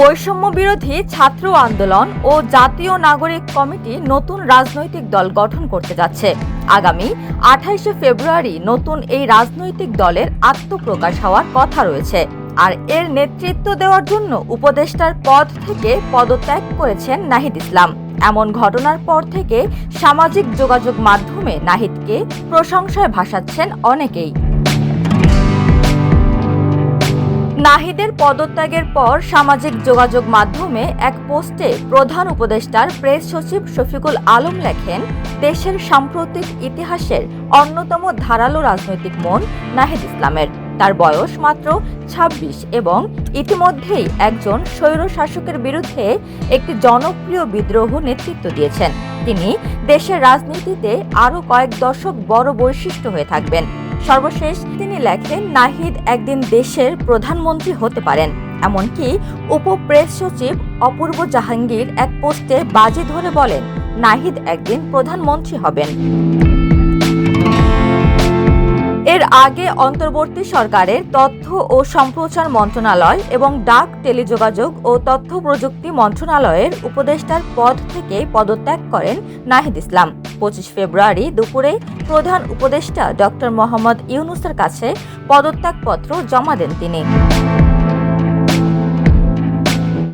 বৈষম্য বিরোধী ছাত্র আন্দোলন ও জাতীয় নাগরিক কমিটি নতুন রাজনৈতিক দল গঠন করতে যাচ্ছে। আগামী আঠাইশে ফেব্রুয়ারি নতুন এই রাজনৈতিক দলের আত্মপ্রকাশ হওয়ার কথা রয়েছে। আর এর নেতৃত্ব দেওয়ার জন্য উপদেষ্টার পদ থেকে পদত্যাগ করেছেন নাহিদ ইসলাম। এমন ঘটনার পর থেকে সামাজিক যোগাযোগ মাধ্যমে নাহিদকে প্রশংসায় ভাসাচ্ছেন অনেকেই। নাহিদের পদত্যাগের পর সামাজিক যোগাযোগ মাধ্যমে এক পোস্টে প্রধান উপদেষ্টার প্রেস সচিব শফিকুল আলম লেখেন, দেশের সাম্প্রতিক ইতিহাসের অন্যতম ধারালো রাজনৈতিক মন নাহিদ ইসলামের। তার বয়স মাত্র ২৬ এবং ইতিমধ্যেই একজন স্বৈর শাসকের বিরুদ্ধে একটি জনপ্রিয় বিদ্রোহ নেতৃত্ব দিয়েছেন। তিনি দেশের রাজনীতিতে আরও কয়েক দশক বড় বৈশিষ্ট্য হয়ে থাকবেন। সর্বশেষ তিনি লেখেন, নাহিদ একদিন দেশের প্রধানমন্ত্রী হতে পারেন। এমনকি উপ প্রেস সচিব অপূর্ব জাহাঙ্গীর এক পোস্টে বাজি ধরে বলেন, নাহিদ একদিন প্রধানমন্ত্রী হবেন। এর আগে অন্তর্বর্তী সরকারের তথ্য ও সম্প্রচার মন্ত্রণালয় এবং ডাক টেলিযোগাযোগ ও তথ্য প্রযুক্তি মন্ত্রণালয়ের উপদেষ্টার পদ থেকে পদত্যাগ করেন নাহিদ ইসলাম। পঁচিশ ফেব্রুয়ারি দুপুরে প্রধান উপদেষ্টা ডক্টর মোহাম্মদ ইউনুসের কাছে পদত্যাগপত্র জমা দেন তিনি।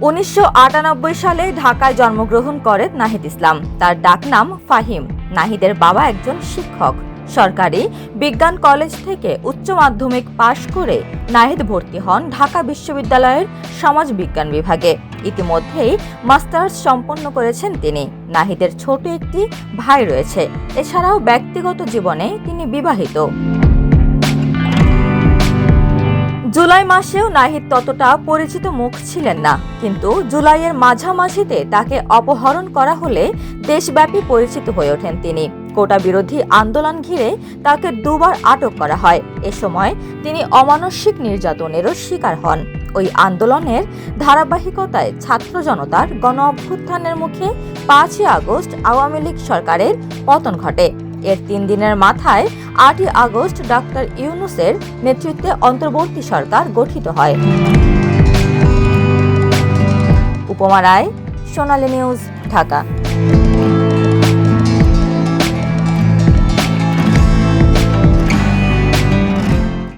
উনিশশো আটানব্বই সালে ঢাকায় জন্মগ্রহণ করেন নাহিদ ইসলাম। তার ডাকনাম ফাহিম। নাহিদের বাবা একজন শিক্ষক। সরকারি বিজ্ঞান কলেজ থেকে উচ্চ মাধ্যমিক পাশ করে নাহিদ ভর্তি হন ঢাকা বিশ্ববিদ্যালয়ের সমাজ বিজ্ঞান বিভাগে। ইতিমধ্যেই মাস্টার্স সম্পন্ন করেছেন তিনি। নাহিদের ছোট একটি ভাই রয়েছে। এছাড়াও ব্যক্তিগত জীবনে তিনি বিবাহিত। জুলাই মাসেও নাহিদ ততটা পরিচিত মুখ ছিলেন না। কিন্তু জুলাইয়ের মাঝামাঝিতে তাকে অপহরণ করা হলে দেশব্যাপী পরিচিত হয়ে ওঠেন তিনি। কোটা বিরোধী আন্দোলন ঘিরে তাকে দুবার আটক করা হয়। এ সময় তিনি অমানসিক নির্যাতনেরও শিকার হন। ওই আন্দোলনের ধারাবাহিকতায় ছাত্র জনতার গণ অভ্যুত্থানের মুখে পাঁচই আগস্ট আওয়ামী লীগ সরকারের পতন ঘটে। এর তিন দিনের মাথায় আটই আগস্ট ডাক্তার ইউনুসের নেতৃত্বে অন্তর্বর্তী সরকার গঠিত হয়। উপমা রায়, সোনালী নিউজ, ঢাকা।